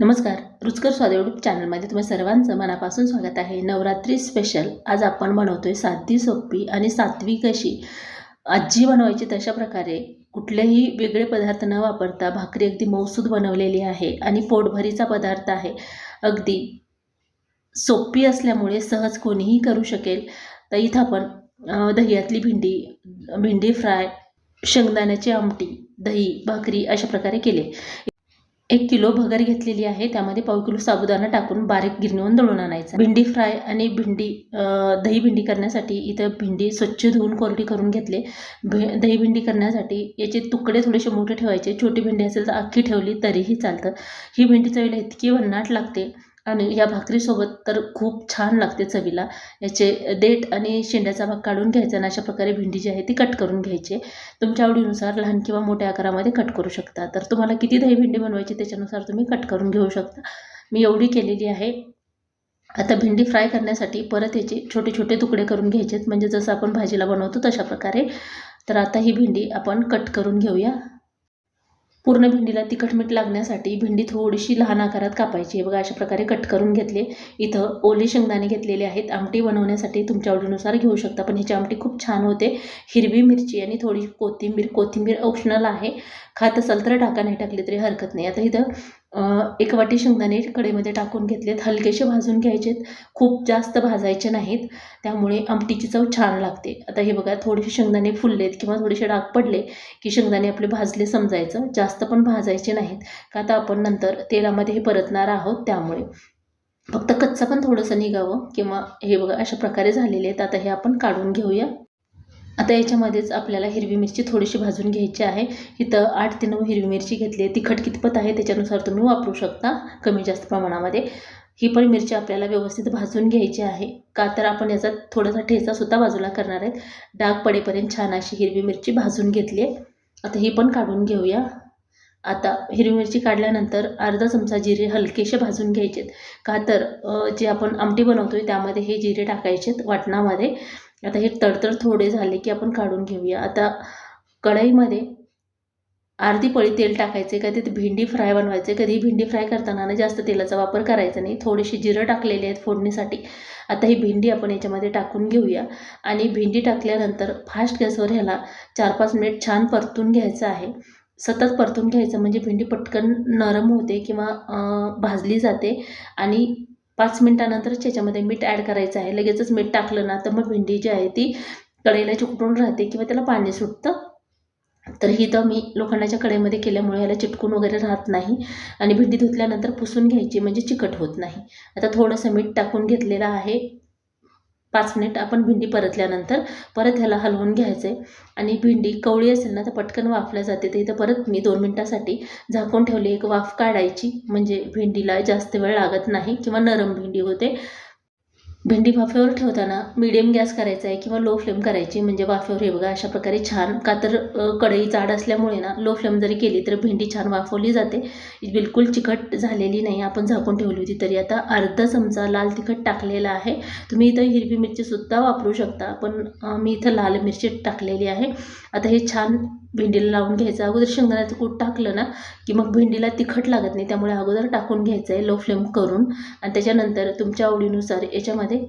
नमस्कार रुचकर स्वाद यूट्यूब चॅनलमध्ये तुम्हा सर्वांचं मनापासून स्वागत आहे. नवरात्री स्पेशल आज आपण बनवतोय साधी सोपी आणि सात्विक अशी. आजी बनवायची तशा प्रकारे कुठलेही वेगळे पदार्थ न वापरता भाकरी अगदी मौसूद बनवलेली आहे आणि पोटभरीचा पदार्थ आहे. अगदी सोपी असल्यामुळे सहज कोणीही करू शकेल. तर इथं आपण दह्यातली भेंडी भेंडी फ्राय शेंगदाण्याची आमटी दही भाकरी अशा प्रकारे केले. एक किलो भगर घेतलेली आहे. त्यामध्ये पाव किलो साबुदाणा टाकून बारीक गिरणीवर दळून आणायचा. भेंडी फ्राय आणि भेंडी दही भेंडी करण्यासाठी इथं भेंडी स्वच्छ धुवून कोरडी करून घेतले. भे दही भेंडी करण्यासाठी याचे तुकडे थोडेसे मोठे ठेवायचे. छोटी भेंडी असेल तर अख्खी ठेवली तरीही चालतं. ही भेंडी चवीला इतकी भन्नाट लागते. आणि या भाकरीसोबत तर खूप छान लागते चवीला. याचे देठ आणि शेंड्याचा भाग काढून घ्यायचा आणि अशा प्रकारे भेंडी जी आहे ती कट करून घ्यायची. तुमच्या आवडीनुसार लहान किंवा मोठ्या आकारामध्ये कट करू शकता. तर तुम्हाला किती दही भेंडी बनवायची त्याच्यानुसार तुम्ही कट करून घेऊ शकता. मी एवढी केलेली आहे. आता भेंडी फ्राय करण्यासाठी परत याचे छोटे छोटे तुकडे करून घ्यायचेत. म्हणजे जसं आपण भाजीला बनवतो तशा प्रकारे. तर आता ही भेंडी आपण कट करून घेऊया. पूर्ण भेंडीला तिखट मीठ लागण्यासाठी भेंडी थोडीशी लहान आकारात कापायची बघा अशा प्रकारे कट करून घेतले. इथं ओले शेंगदाणे घेतलेले आहेत. आमटी बनवण्यासाठी तुमच्या आवडीनुसार घेऊ शकता पण ह्याची आमटी खूप छान होते. हिरवी मिरची आणि थोडी कोथिंबीर. कोथिंबीर ऑप्शनल आहे. खात असाल तर टाका नाही टाकली तरी हरकत नाही. आता इथं एक वाटी शेंगदाणे कडेमध्ये टाकून घेतलेत. हलकेसे भाजून घ्यायचेत. खूप जास्त भाजायचे नाहीत. त्यामुळे आमटीची चव छान लागते. आता हे बघा थोडेसे शेंगदाणे फुललेत किंवा थोडेसे डाग पडले की शेंगदाणे आपले भाजले समजायचं. जास्त पण भाजायचे नाहीत. का आता आपण नंतर तेलामध्ये हे परतणार आहोत त्यामुळे. फक्त कच्चं पण थोडंसं निघावं किंवा हे बघा अशा प्रकारे झालेले आहेत. आता हे आपण काढून घेऊया. आता याच्यामध्येच आपल्याला हिरवी मिरची थोडीशी भाजून घ्यायची आहे. इथं आठ ते नऊ हिरवी मिरची घेतली आहे. तिखट कितपत आहे त्याच्यानुसार तुम्ही वापरू शकता कमी जास्त प्रमाणामध्ये. ही पण मिरची आपल्याला व्यवस्थित भाजून घ्यायची आहे. का तर आपण याचा थोडासा ठेचासुद्धा बाजूला करणार आहेत. डाग पडेपर्यंत छान अशी हिरवी मिरची भाजून घेतली आहे. आता ही पण काढून घेऊया. आता हिरवी मिरची काढल्यानंतर अर्धा चमचा जिरे हलकेसे भाजून घ्यायचेत. का तर जे आपण आमटी बनवतो आहे त्यामध्ये हे जिरे टाकायचेत वाटणामध्ये. आता हे तडतड थोडे झाले की आपण काढून घेऊया. आता कढईमध्ये अर्धी पळी तेल टाकायचे कधी ते भेंडी फ्राय बनवायचे कधी भेंडी फ्राय करताना ना जास्त तेलाचा वापर करायचा नाही. थोडीशी जिरं टाकलेली आहेत फोडणीसाठी. आता ही भेंडी आपण याच्यामध्ये टाकून घेऊया. आणि भेंडी टाकल्यानंतर फास्ट गॅसवर ह्याला चार पाच मिनिट छान परतून घ्यायचं आहे. सतत परतून घ्यायचं म्हणजे भेंडी पटकन नरम होते किंवा भाजली जाते आणि पाच मिनटानंतरच त्याच्यामध्ये मीठ ॲड करायचं आहे. लगेचच मीठ टाकलं ना तर मग भेंडी जी आहे ती कडेला चिकटून राहते किंवा त्याला पाणी सुटतं. तर ही तर मी लोखंडाच्या कडेमध्ये केल्यामुळे याला चिटकून वगैरे राहत नाही आणि भेंडी धुतल्यानंतर पुसून घ्यायची म्हणजे चिकट होत नाही. आता थोडंसं मीठ टाकून घेतलेलं आहे. पाच मिनिट आपण भेंडी परतल्यानंतर परत ह्याला हलवून घ्यायचं. आहे आणि भेंडी कवळी असेल ना तर पटकन वाफल्या जाते. तर इथं परत मी दोन मिनटासाठी झाकून ठेवली एक वाफ काढायची. म्हणजे भेंडीला जास्त वेळ लागत नाही किंवा नरम भेंडी होते. भेंडी वाफेवर ठेवताना मिडियम गॅस करायचा आहे किंवा लो फ्लेम करायची. म्हणजे वाफेवर हे बघा अशा प्रकारे छान का तर कढई जाड असल्यामुळे ना लो फ्लेम जरी केली तर भेंडी छान वाफवली जाते. बिलकुल चिकट झालेली नाही. आपण झाकून ठेवली होती तरी. आता अर्धा चमचा लाल तिखट टाकलेला आहे. तुम्ही इथं हिरवी मिरचीसुद्धा वापरू शकता. पण मी इथं लाल मिरची टाकलेली आहे. आता हे छान भेंडीला लावून घ्यायचं. अगोदर शेंगदाण्याचं कूट टाकलं ना की मग भेंडीला तिखट लागत नाही त्यामुळे अगोदर टाकून घ्यायचं आहे लो फ्लेम करून. आणि त्याच्यानंतर तुमच्या आवडीनुसार याच्यामध्ये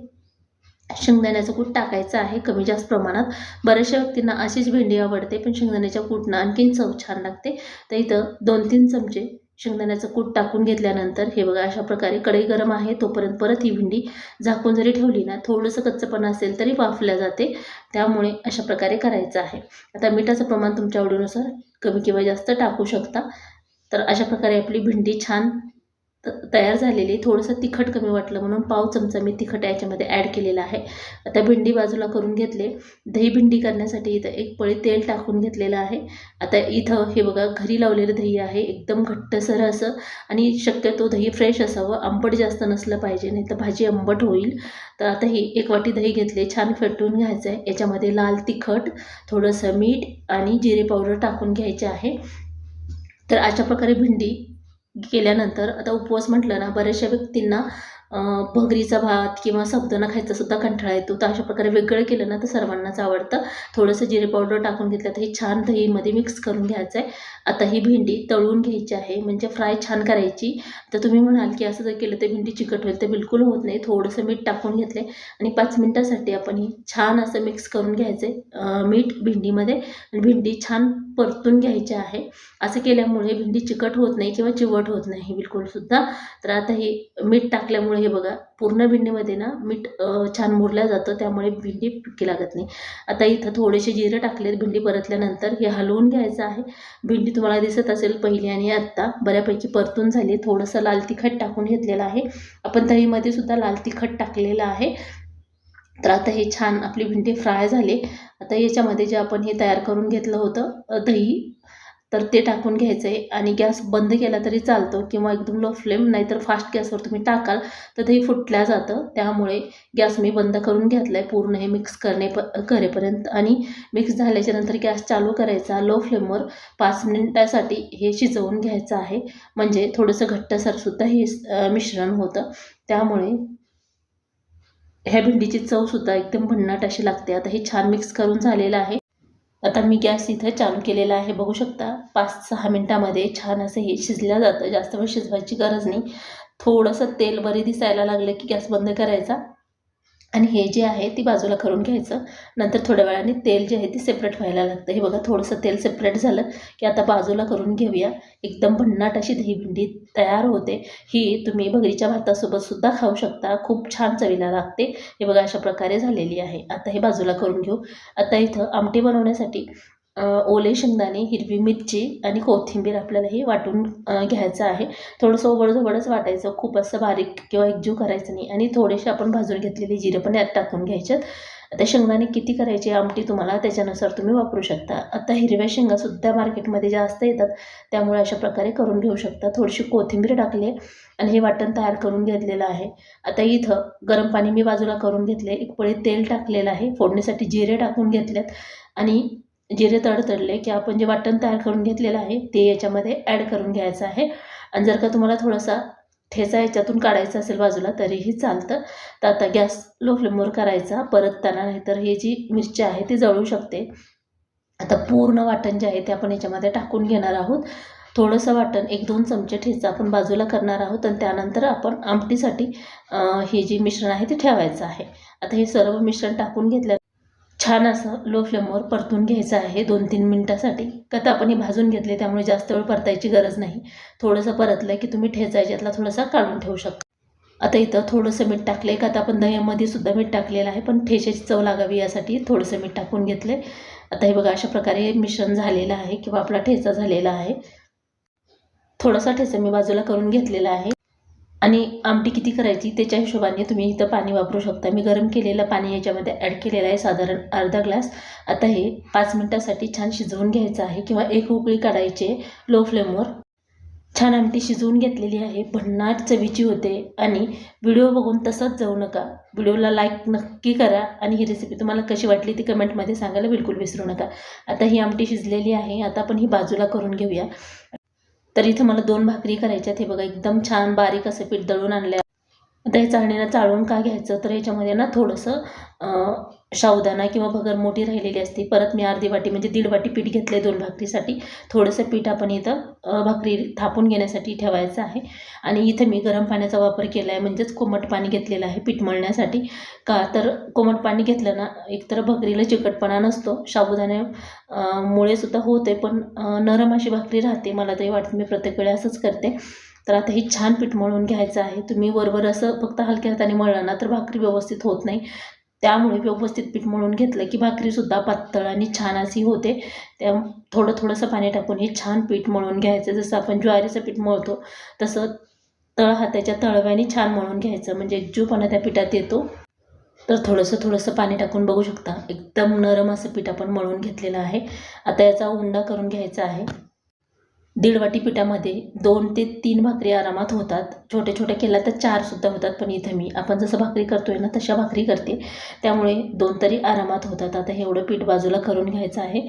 शेंगदाण्याचं कूट टाकायचं आहे कमी जास्त प्रमाणात. बऱ्याचशा व्यक्तींना अशीच भेंडी आवडते पण शेंगदाण्याच्या कूटनं आणखीन चव छान लागते. तर इथं दोन तीन चमचे शेंगदाण्याचं कूट टाकून घेतल्यानंतर हे बघा अशा प्रकारे कढई गरम आहे तोपर्यंत परत ही भेंडी झाकून जरी ठेवली ना थोडंसं कच्चपणा असेल तरी वाफल्या जाते. त्यामुळे अशा प्रकारे करायचं आहे. आता मिठाचं प्रमाण तुमच्या आवडीनुसार कमी किंवा जास्त टाकू शकता. तर अशा प्रकारे आपली भेंडी छान तयार झालेली थोडंसं तिखट कमी वाटलं म्हणून पाव चमचा मी तिखट याच्यामध्ये ॲड केलेलं आहे. आता भिंडी बाजूला करून घेतले. दही भिंडी करण्यासाठी इथं एक पळी तेल टाकून घेतलेलं आहे. आता इथं हे बघा घरी लावलेलं दही आहे. एकदम घट्टसर असं. आणि शक्यतो दही फ्रेश असावं. आंबट जास्त नसलं पाहिजे नाही तर भाजी आंबट होईल. तर आता ही एक वाटी दही घेतले. छान फेटून घ्यायचं आहे याच्यामध्ये लाल तिखट थोडंसं मीठ आणि जिरे पावडर टाकून घ्यायचे आहे. तर अशा प्रकारे भिंडी केल्यानंतर आता उपवास म्हटलं ना बऱ्याचशा व्यक्तींना भगरीचा भात किंवा साबुदाणा खायचा सुद्धा कंठाळा येतो. तर अशा प्रकारे वेगळं केलं ना तर सर्वांनाच आवडतं. थोडंसं जिरे पावडर टाकून घेतलं तर हे छान दहीमध्ये मिक्स करून घ्यायचं आहे आता ही भेंडी तळून घ्यायची आहे म्हणजे फ्राय छान करायची. तर तुम्ही म्हणाल की असं जर केलं तर भेंडी चिकट होईल तर बिलकुल होत नाही. थोडंसं मीठ टाकून घेतलं आणि पाच मिनटासाठी आपण ही छान असं मिक्स करून घ्यायचं आहे मीठ भेंडीमध्ये. आणि भेंडी छान परतून घ्यायचे आहे. असं केल्यामुळे भेंडी चिकट होत नाही किंवा चिवट होत नाही बिलकुलसुद्धा तर आता हे मीठ टाकल्यामुळे हे बघा पूर्ण भेंडीमध्ये ना मीठ छान मुरलं जातं त्यामुळे भेंडी पिकी लागत नाही. आता इथं थोडेसे जिरं टाकलेत भेंडी परतल्यानंतर हे हलवून घ्यायचं आहे. भेंडी तुम्हाला दिसत असेल पहिली आणि आत्ता बऱ्यापैकी परतून झाली थोडंसं लाल तिखट टाकून घेतलेलं आहे. आपण दहीमध्ये सुद्धा लाल तिखट टाकलेलं आहे. तर आता हे छान आपली भेंडी फ्राय झाले. आता याच्यामध्ये जे आपण हे तयार करून घेतलं होतं दही तर ते टाकून घ्यायचं आहे आणि गॅस बंद केला तरी चालतो किंवा एकदम लो फ्लेम नाहीतर फास्ट गॅसवर तुम्ही टाकाल तर दही फुटल्या जातं. त्यामुळे गॅस मी बंद करून घेतला आहे पूर्ण हे मिक्स करणे प करेपर्यंत आणि मिक्स झाल्याच्यानंतर गॅस चालू करायचा लो फ्लेमवर पाच मिनिटासाठी हे शिजवून घ्यायचं आहे. म्हणजे थोडंसं घट्टसरसुद्धा हे मिश्रण होतं. त्यामुळे ह्या भेंडीची चवसुद्धा एकदम भन्नाट अशी लागते. आता हे छान मिक्स करून झालेलं आहे. आता मी गॅस इथं चालू केलेला आहे. बघू शकता पाच सहा मिनटामध्ये छान असं हे शिजलं जातं. जास्त वेळ शिजवायची गरज नाही. थोडंसं तेल बरे दिसायला लागलं की गॅस बंद करायचा. आणि हे जे आहे ती बाजूला करून घ्यायचं. नंतर थोड्या वेळाने तेल जे आहे ते सेपरेट व्हायला लागतं. हे बघा थोडंसं तेल सेपरेट झालं की आता बाजूला करून घेऊया. एकदम भन्नाट अशी दहीभिंडी तयार होते. ही तुम्ही भगरीच्या भातासोबत सुद्धा खाऊ शकता. खूप छान चवीला लागते. हे बघा अशा प्रकारे झालेली आहे. आता हे बाजूला करून घेऊ. आता इथं आमटी बनवण्यासाठी ओले शेंगदाणे हिरवी मिरची आणि कोथिंबीर आपल्याला हे वाटून घ्यायचं आहे. थोडंसं ओबडधोबडच वाटायचं. खूप असं बारीक किंवा एकजीव करायचं नाही. आणि थोडेसे आपण भाजून घेतलेले जिरे पण यात टाकून घ्यायच्यात आता शेंगदाणे किती करायची आमटी तुम्हाला त्याच्यानुसार तुम्ही वापरू शकता. आता हिरव्या शेंगासुद्धा मार्केटमध्ये जास्त येतात. त्यामुळे अशा प्रकारे करून घेऊ शकता. थोडीशी कोथिंबीर टाकली आणि हे वाटण तयार करून घेतलेलं आहे. आता इथं गरम पाणी मी बाजूला करून घेतले एक पळी तेल टाकलेलं आहे. फोडणीसाठी जिरे टाकून घेतलेत. आणि जिरे तडतडले की आपण जे वाटण तयार करून घेतलेलं आहे ते याच्यामध्ये ॲड करून घ्यायचं आहे. आणि जर का तुम्हाला थोडासा ठेचा याच्यातून काढायचा असेल बाजूला तरीही चालतं. तर आता गॅस लो फ्लेमवर करायचा परतताना नाहीतर हे जी मिरची आहे ती जळू शकते. आता पूर्ण वाटण जे आहे ते आपण याच्यामध्ये टाकून घेणार आहोत. थोडंसं वाटण एक दोन चमचे ठेचा आपण बाजूला करणार आहोत आणि त्यानंतर आपण आमटीसाठी हे जे मिश्रण आहे ते ठेवायचं आहे. आता हे सर्व मिश्रण टाकून घेतल्या छान असं लो फ्लेमवर परतून घ्यायचं आहे दोन तीन मिनटासाठी. का तर आपण हे भाजून घेतले त्यामुळे जास्त वेळ परतायची गरज नाही. थोडंसं परतलं की तुम्ही ठेचायचे यातला थोडासा काढून ठेवू शकता. आता इथं थोडंसं मीठ टाकलं आहे का आता आपण दह्यामध्ये सुद्धा मीठ टाकलेलं आहे पण ठेच्याची चव लागावी यासाठी थोडंसं मीठ टाकून घेतलं आहे आता हे बघा अशा प्रकारे मिश्रण झालेलं आहे किंवा आपला ठेचा झालेला आहे. थोडासा ठेचा मी बाजूला करून घेतलेला आहे. आणि आमटी किती करायची त्याच्या हिशोबाने तुम्ही इथं पाणी वापरू शकता. मी गरम केलेलं पाणी याच्यामध्ये ॲड केलेलं आहे साधारण अर्धा ग्लास आता हे पाच मिनटासाठी छान शिजवून घ्यायचं आहे किंवा एक उकळी काढायची लो फ्लेमवर छान आमटी शिजवून घेतलेली आहे. भन्नाट चवीची होते आणि व्हिडिओ बघून तसंच जाऊ नका. व्हिडिओला लाईक नक्की करा आणि ही रेसिपी तुम्हाला कशी वाटली ती कमेंटमध्ये सांगायला बिलकुल विसरू नका. आता ही आमटी शिजलेली आहे. आता आपण ही बाजूला करून घेऊया. तर इथं मला दोन भाकरी करायच्या हे बघा एकदम छान बारीक असं पीठ दळून आणलं आता हे चाळणीला चाळून का घ्यायचं? तर याच्यामध्ये ना थोडंसं अं, किंवा भगर मोठी राहिलेली असते. परत मी अर्धी वाटी म्हणजे दीड वाटी पीठ घेतलं आहे दोन भाकरीसाठी. थोडंसं पीठ आपण इथं भाकरी थापून घेण्यासाठी ठेवायचं आहे. आणि इथं मी गरम पाण्याचा वापर केला आहे म्हणजेच कोमट पाणी घेतलेलं आहे पीठ मळण्यासाठी. का तर कोमट पाणी घेतलं ना एकतर भाकरीला चिकटपणा नसतो. साबुदाणे मुळेसुद्धा सुद्धा होते पण नरम अशी भाकरी राहते. मला तरी वाटतं मी प्रत्येक वेळी असंच करते. तर आता हे छान पीठ मळून घ्यायचं आहे. तुम्ही वरवर असं फक्त हलक्या हाताने मळलं ना तर भाकरी व्यवस्थित होत नाही. त्यामुळे व्यवस्थित पीठ मळून घेतलं की भाकरीसुद्धा पातळ आणि छान अशी होते. त्या थोडं थोडंसं पाणी टाकून हे छान पीठ मळून घ्यायचं. जसं आपण ज्वारीचं पीठ मळतो तसं तळ हाताच्या तळव्याने छान मळून घ्यायचं. म्हणजे एकजीवपणा त्या पिठात येतो. तर थोडंसं थोडंसं पाणी टाकून बघू शकता. एकदम नरम असं पीठ आपण मळून घेतलेलं आहे. आता याचा उंडा करून घ्यायचा आहे. दीड वाटी पिठामध्ये दोन ते तीन भाकरी आरामात होतात. छोट्या छोट्या केल्या तर चारसुद्धा होतात पण इथं मी आपण जसं भाकरी करतो आहे ना तशा भाकरी करते. त्यामुळे दोन तरी आरामात होतात. आता हे एवढं पीठ बाजूला करून घ्यायचं आहे.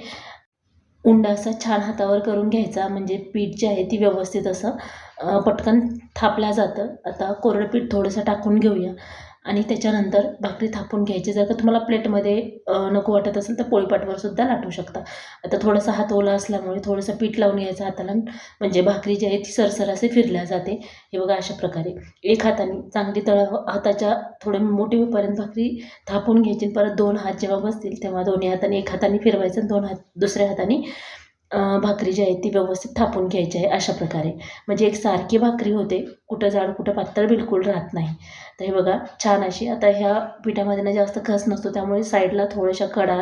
उंडा असा छान हातावर करून घ्यायचा म्हणजे पीठ जे आहे ती व्यवस्थित असं पटकन थापल्या जातं. आता कोरडं पीठ थोडंसं टाकून घेऊया. आणि त्याच्यानंतर भाकरी थापून घ्यायची. जर का तुम्हाला प्लेटमध्ये नको वाटत असेल तर पोळीपाटवर सुद्धा लाटू शकता. आता थोडासा हात ओला असल्यामुळे थोडंसं पीठ लावून घ्यायचं हाताला. म्हणजे भाकरी जी आहे ती सरसर असे फिरल्या जाते. हे बघा अशा प्रकारे. एक हाताने चांगली तळ हाताच्या थोडे मोठीपर्यंत होईपर्यंत भाकरी थापून घ्यायची आणि परत दोन हात जेव्हा बसतील तेव्हा दोन्ही हाताने एक हाताने फिरवायचं आणि दोन हात दुसऱ्या हाताने भाकरी जी आहे ती व्यवस्थित थापून घ्यायची आहे अशा प्रकारे. म्हणजे एक सारखी भाकरी होते. कुठं जाड कुठं पातळ बिलकुल राहत नाही. तर हे बघा छान अशी आता ह्या पिठामध्ये ना जास्त खस नसतो त्यामुळे साईडला थोड्याशा कडा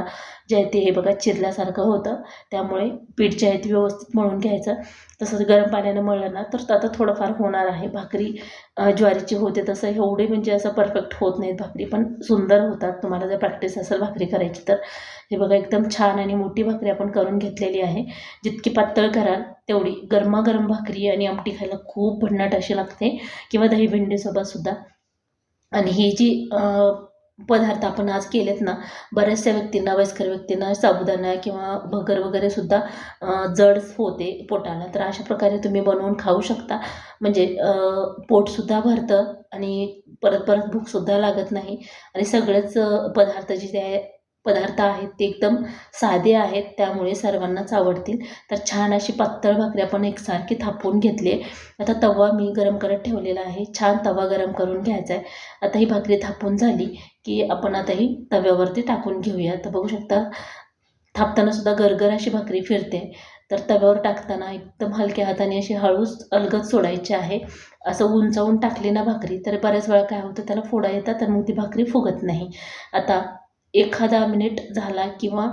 जे आहे ते हे बघा चिरल्यासारखं होतं. त्यामुळे पीठ जे आहे ते व्यवस्थित मळून घ्यायचं. तसंच गरम पाण्यानं मळलं ना तर आता थोडंफार होणार आहे. भाकरी ज्वारीची होते तसं एवढे म्हणजे असं परफेक्ट होत नाहीत भाकरी पण सुंदर होतात. तुम्हाला जर प्रॅक्टिस असेल भाकरी करायची तर. हे बघा एकदम छान आणि मोठी भाकरी आपण करून घेतलेली आहे. जितकी पातळ कराल तेवढी गरमागरम भाकरी आणि आमटी खायला खूप भन्नाट अशी लागते. किंवा दही आणि ही जी पदार्थ आपण आज केलेत ना बऱ्याचशा व्यक्तींना वयस्कर व्यक्तींना साबुदाणा किंवा भगर वगैरे सुद्धा जड होते पोटाला. तर अशा प्रकारे तुम्ही बनवून खाऊ शकता. म्हणजे पोटसुद्धा भरतं आणि परत परत भूकसुद्धा लागत नाही. आणि सगळेच पदार्थ जे जे आहे पदार्थ आहेत ते एकदम साधे आहेत त्यामुळे सर्वांनाच आवडतील. तर छान अशी पातळ भाकरी आपण एकसारखी थापून घेतली आहे. आता तवा मी गरम करत ठेवलेला आहे. छान तवा गरम करून घ्यायचा आहे. आता ही भाकरी थापून झाली की आपण आता ही तव्यावरती टाकून घेऊया. तर बघू शकता थापताना सुद्धा गरगर अशी भाकरी फिरते. तर तव्यावर टाकताना एकदम हलक्या हाताने अशी हळूच अलगद सोडायची आहे. असं उंचावून टाकली ना भाकरी तर बऱ्याच वेळा काय होतं त्याला फोडा येतात तर मग ती भाकरी फुगत नाही. आता एखादा मिनिट झाला किंवा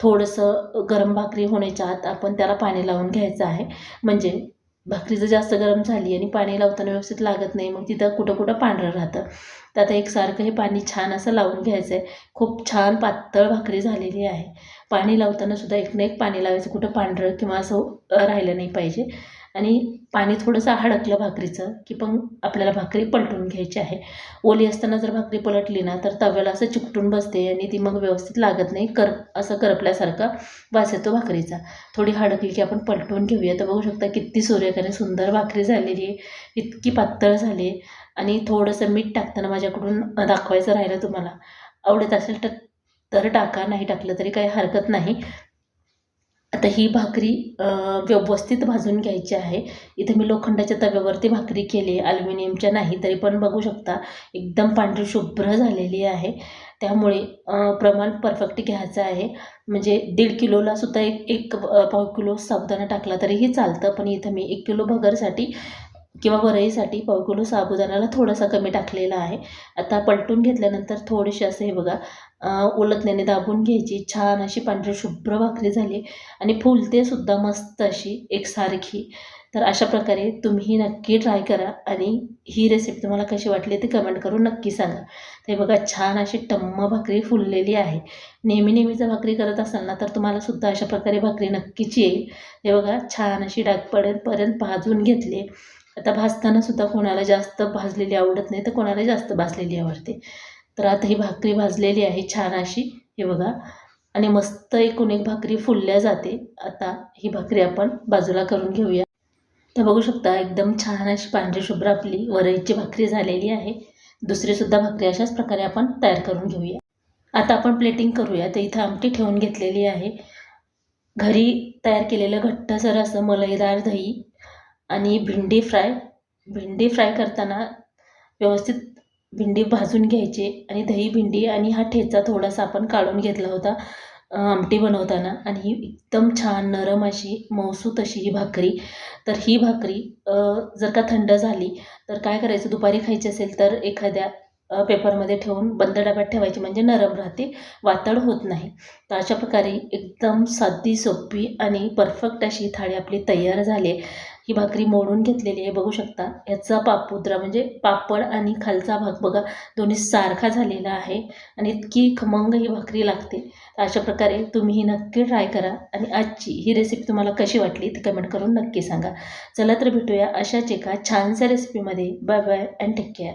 थोडंसं गरम भाकरी होण्याच्या आत आपण त्याला पाणी लावून घ्यायचं आहे. म्हणजे भाकरी जर जास्त गरम झाली आणि पाणी लावताना व्यवस्थित लागत नाही मग तिथं कुठं कुठं पांढरं राहतं. तर आता एकसारखं हे पाणी छान असं लावून घ्यायचं आहे. खूप छान पातळ भाकरी झालेली आहे. पाणी लावताना सुद्धा एक ना एक पाणी लावायचं कुठं पांढरं किंवा असं राहिलं नाही पाहिजे. आणि पाणी थोडंसं हडकलं भाकरीचं की पण आपल्याला भाकरी पलटून घ्यायची आहे. ओली असताना जर भाकरी पलटली ना तर तव्याला असं चिकटून बसते आणि ती मग व्यवस्थित लागत नाही कर असं करपल्यासारखा वास येतो भाकरीचा. थोडी हडकली की आपण पलटून घेऊया. तर बघू शकता किती सूर्यकाने सुंदर भाकरी झालेली आहे. इतकी पातळ झाली आणि थोडंसं मीठ टाकताना माझ्याकडून दाखवायचं राहिलं तुम्हाला. आवडत असेल तर तर टाका. नाही टाकलं तरी काही हरकत नाही. आता ही भाकरी व्यवस्थित भाजून घ्यायची आहे. इथे मी लोखंडाच्या तव्यावरती भाकरी केली आहे. अल्युमिनियमच्या नाही तरी पण बघू शकता. एकदम पांढरी शुभ्र झालेली आहे. त्यामुळे प्रमाण परफेक्ट घ्यायचं आहे. म्हणजे दीड किलोला सुद्धा एक एक पाव किलो साबुदाणा टाकला तरीही चालतं. पण इथं मी एक किलो भगरसाठी किंवा वरईसाठी पाव किलो साबुदाण्याला थोडासा कमी टाकलेला आहे. आता पलटून घेतल्यानंतर थोडीशी असे हे बघा उलटण्याने दाबून घ्यायची. छान अशी पांढरी शुभ्र भाकरी झाली आणि फुलते सुद्धा मस्त अशी एकसारखी. तर अशा प्रकारे तुम्ही नक्की ट्राय करा आणि ही रेसिपी तुम्हाला कशी वाटली ते कमेंट करून नक्की सांगा. ते बघा छान अशी टम्म भाकरी फुललेली आहे. नेहमी नेहमीचं भाकरी करत असाल ना तर तुम्हाला सुद्धा अशा प्रकारे भाकरी नक्कीच येईल. ते बघा छान अशी डाग पडेपर्यंत भाजून घेतली. आता भाजताना सुद्धा कोणाला जास्त भाजलेली आवडत नाही तर कोणाला जास्त भाजलेली आवडते. तर आता ही भाकरी भाजलेली आहे छान अशी हे बघा. आणि मस्त एकूण एक भाकरी फुलल्या जाते. आता ही भाकरी आपण बाजूला करून घेऊया. तर बघू शकता एकदम छान अशी पांढरीशुभ्र आपली वरईची भाकरी झालेली आहे. दुसरीसुद्धा भाकरी अशाच प्रकारे आपण तयार करून घेऊया. आता आपण प्लेटिंग करूया. तर इथं आमटी ठेवून घेतलेली आहे. घरी तयार केलेलं घट्टसर असं मलईदार दही आणि भेंडी फ्राय भेंडी फ्राय करताना व्यवस्थित भेंडी भाजून घ्यायची आणि दही भेंडी आणि हा ठेचा थोडासा आपण काढून घेतला होता आमटी बनवताना. आणि ही एकदम छान नरम अशी मौसूत अशी ही भाकरी. तर ही भाकरी जर का थंड झाली तर काय करायचं? दुपारी खायची असेल तर एखाद्या पेपरमध्ये ठेवून बंद डब्यात ठेवायची म्हणजे नरम राहते वातड होत नाही. तर अशा प्रकारे एकदम साधी सोपी आणि परफेक्ट अशी थाळी आपली तयार झाली ही भाकरी मोडून घेतलेली आहे बघू शकता. याचा पापुद्रा म्हणजे पापड आणि खालचा भाग बघा दोन्ही सारखा झालेला आहे आणि इतकी खमंग ही भाकरी लागते. अशा प्रकारे तुम्ही ही नक्की ट्राय करा आणि आजची ही रेसिपी तुम्हाला कशी वाटली ती कमेंट करून नक्की सांगा. चला तर भेटूया अशाच एका छानशा रेसिपीमध्ये bye bye and take care